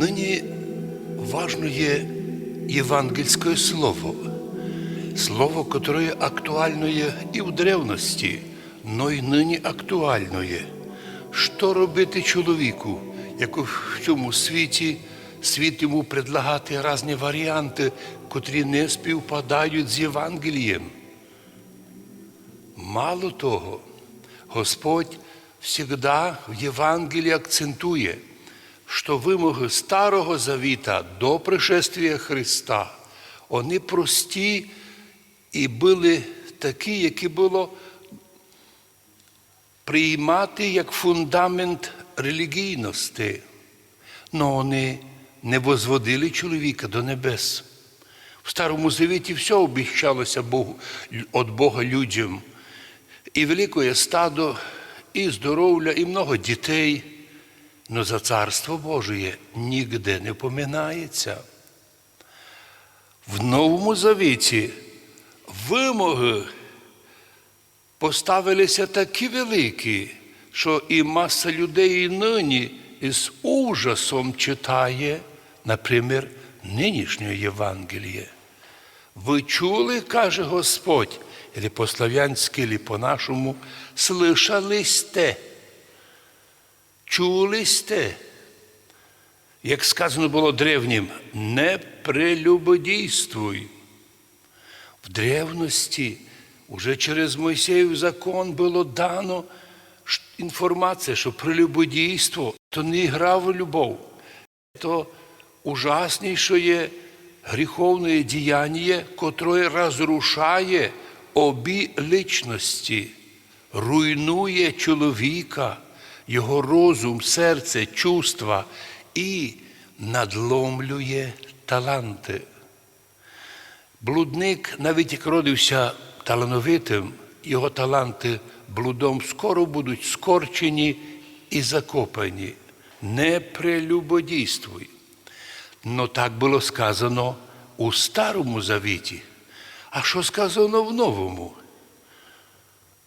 Нині важно є євангельське слово, слово, яке актуально є і в древності, но й нині актуально є. Що робити чоловіку, як в цьому світі світ йому предлагати різні варіанти, котрі не співпадають з Євангелієм? Мало того, Господь всегда в Євангелії акцентує, що вимоги Старого Завіта до пришествия Христа, вони прості і були такі, які було приймати як фундамент релігійності. Но вони не возводили чоловіка до небес. В Старому Завіті все обіщалося Богу, від Бога людям. І велике стадо, і здоров'я, і много дітей. Но за Царство Божие ніде не поминається. В Новому Завіті вимоги поставилися такі великі, що і маса людей і нині із ужасом читає, наприклад, нинішнє Євангеліє. Ви чули, каже Господь, или по-славянськи, или по-нашому, слышали сте, чули сте. Як сказано було древнім, не прелюбодійствуй. В древності уже через Мойсеїв закон було дано інформація, що прелюбодійство то не гра в любов, то ужасніше є гріховне діяння, котре розрушає обі личності, руйнує чоловіка, його розум, серце, чувства і надломлює таланти. Блудник, навіть як родився талановитим, його таланти блудом скоро будуть скорчені і закопані. Не прелюбодійствуй. Но так було сказано у Старому Завіті. А що сказано в Новому?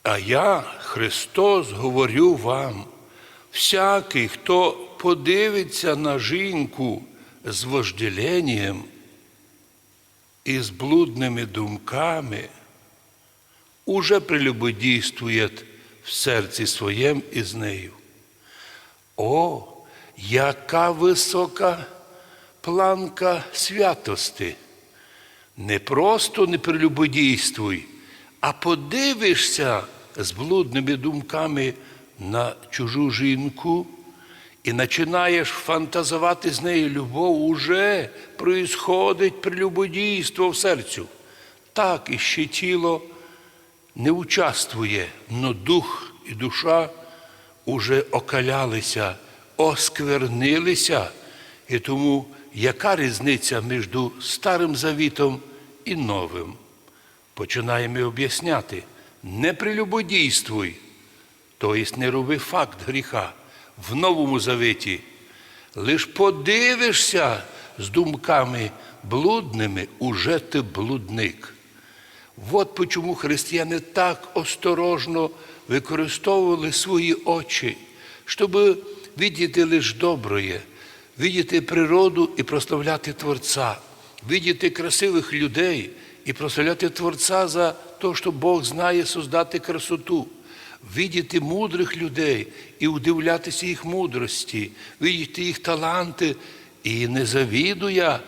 А я, Христос, говорю вам, всякий, хто подивиться на жінку з вожделенням і з блудними думками, уже прелюбодійствує в серці своєм із нею. О, яка висока планка святости! Не просто не прелюбодійствуй, а подивишся з блудними думками на чужу жінку і починаєш фантазувати з нею любов, уже происходить прелюбодійство в серцю. Так і ще тіло не участвує, но дух і душа уже окалялися, осквернилися. І тому яка різниця між Старим Завітом і Новим? Починаємо об'ясняти. Не прелюбодійствуй, тобто не роби факт гріха в Новому Завіті. Лиш подивишся з думками блудними, уже ти блудник. От чому християни так осторожно використовували свої очі, щоб видіти лише доброє, видіти природу і прославляти Творця, видіти красивих людей і прославляти Творця за те, що Бог знає создати красоту, видіти мудрих людей і удивлятися їх мудрості, видіти їх таланти і не завідуя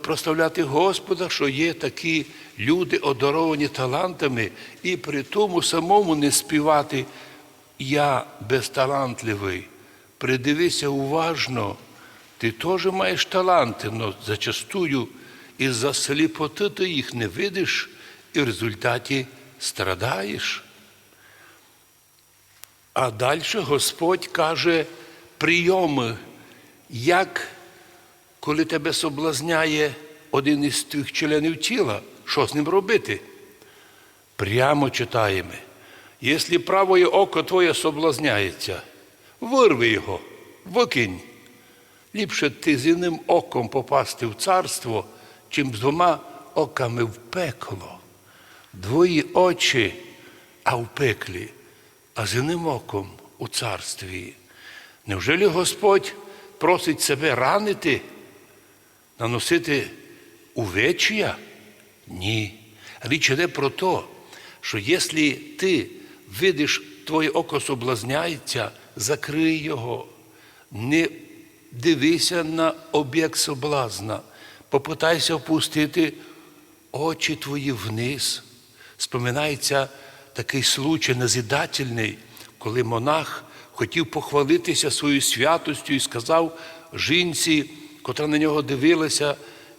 прославляти Господа, що є такі люди, одаровані талантами, і при тому самому не співати Я безталантливий. Придивися уважно, ти теж маєш таланти, але зачастую із-за сліпоти ти їх не видиш і в результаті страдаєш. А далі Господь каже прийоми, як коли тебе соблазняє один із твоїх членів тіла, що з ним робити? Прямо читаємо. Якщо правое око твоє соблазняється, вирви його, викинь. Ліпше ти з одним оком попасти в царство, чим з двома оками в пекло. Двої очі, а в пеклі, а з оком у царстві. Невже Господь просить себе ранити, наносити увечія? Ні. Річ іде про те, що якщо ти видиш, твоє око соблазняється, закрий його, не дивися на об'єкт соблазна, попитайся опустити очі твої вниз. Споминається такий случай назидательний, коли монах хотів похвалитися своєю святостю і сказав жінці, котра на нього дивилася,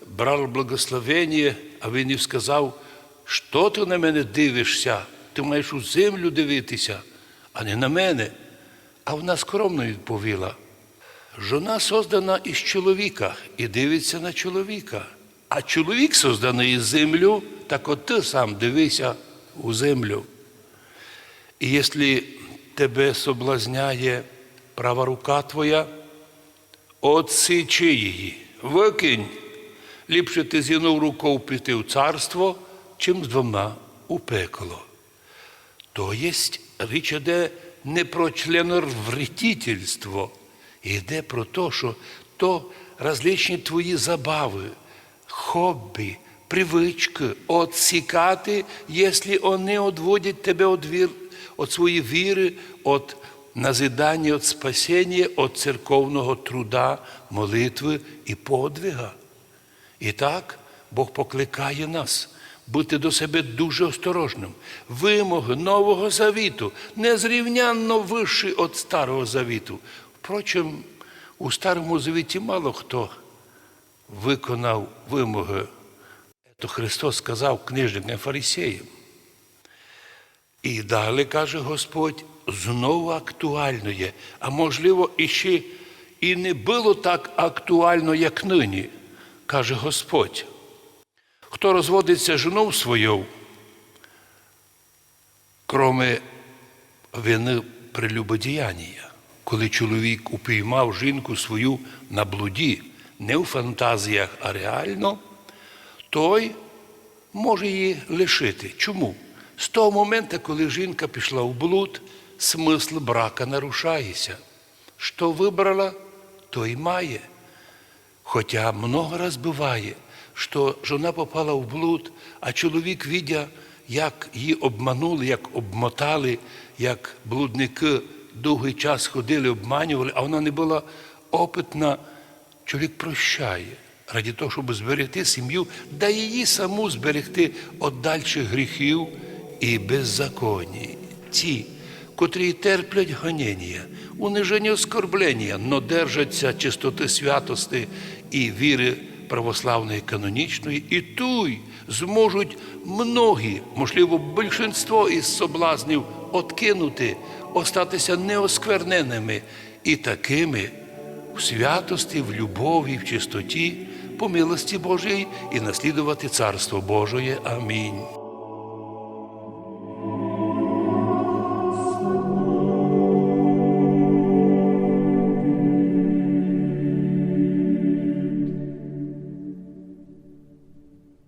брав благословення, а він їй сказав, що ти на мене дивишся? Ти маєш у землю дивитися, а не на мене. А вона скромно відповіла. Жона создана із чоловіка і дивиться на чоловіка. А чоловік созданий із землю, так от ти сам дивися у землю. І якщо тебе соблазняє права рука твоя, отсичи її, викинь. Ліпше ти з одною рукою піти в царство, чим з двома у пекло. То єсть річ іде не про членовредительство, йде про те, що то различні твої забави, хобі, привички отсікати, якщо вони відводять тебе від, вір, від своєї віри, від назидання, від спасіння, від церковного труда, молитви і подвига. І так Бог покликає нас бути до себе дуже осторожним. Вимоги Нового Завіту незрівнянно вищі від Старого Завіту. Впрочем, у Старому Завіті мало хто виконав вимоги. То Христос сказав книжникам фарисеям. І далі каже Господь, знову актуально є, а можливо, іще і не було так актуально, як нині, каже Господь. Хто розводиться з свою, кроме вини прелюбодіяння, коли чоловік упіймав жінку свою на блуді, не в фантазіях, а реально, той може її лишити. Чому? З того моменту, коли жінка пішла в блуд, смисл брака нарушається. Що вибрала, то й має. Хоча много раз буває, що жона попала в блуд, а чоловік, видя, як її обманули, як обмотали, як блудники довгий час ходили, обманювали, а вона не була опитна, чоловік прощає. Раді того, щоб зберегти сім'ю, да її саму зберегти від дальших гріхів і беззаконні. Ті, котрі терплять гоніння, униження оскорблення, но держаться чистоти святости і віри православної канонічної, і туй зможуть многі, можливо, більшинство із соблазнів откинути, остатися неоскверненими і такими в святості, в любові, в чистоті, по милості Божій і наслідувати Царство Божої. Амінь.